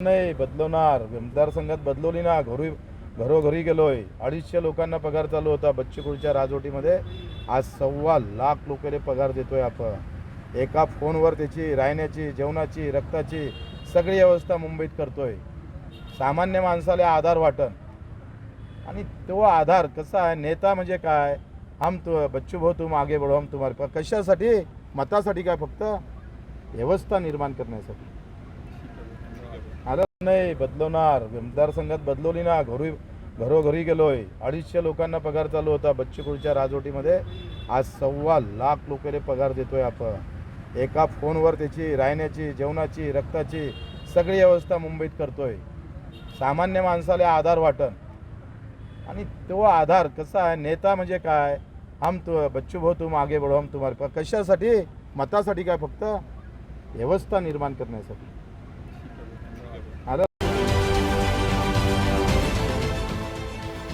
नाही बदलवणार. मतदारसंघात बदलवली ना. घरी घरोघरी गेलोय. अडीचशे लोकांना पगार चालू होता बच्चूकुळच्या राजवटीमध्ये. आज सव्वा लाख लोकांना पगार देतोय आपण. एका फोनवर त्याची राहण्याची जेवणाची रक्ताची सगळी व्यवस्था मुंबईत करतोय. सामान्य माणसाला आधार वाटन आणि तो आधार कसा आहे? नेता म्हणजे काय? हम तु बच्चू भाऊ तुम आगे बढो हम तुम्हाला कशासाठी? मतासाठी काय फक्त? व्यवस्था निर्माण करण्यासाठी. नाही बदलवणार. मतदारसंघात बदलवली ना. घरी घरोघरी गेलोय. अडीचशे लोकांना पगार चालू होता बच्चूकुळच्या राजवटीमध्ये. आज सव्वा लाख लोकांना पगार देतोय आपण. एका फोनवर त्याची राहण्याची जेवणाची रक्ताची सगळी व्यवस्था मुंबईत करतोय. सामान्य माणसाला आधार वाटन आणि तो आधार कसा आहे? नेता म्हणजे काय? हम तु बच्चू भाऊ तुम आगे बढो हम तुम्हाला कशासाठी? मतासाठी काय फक्त? व्यवस्था निर्माण करण्यासाठी.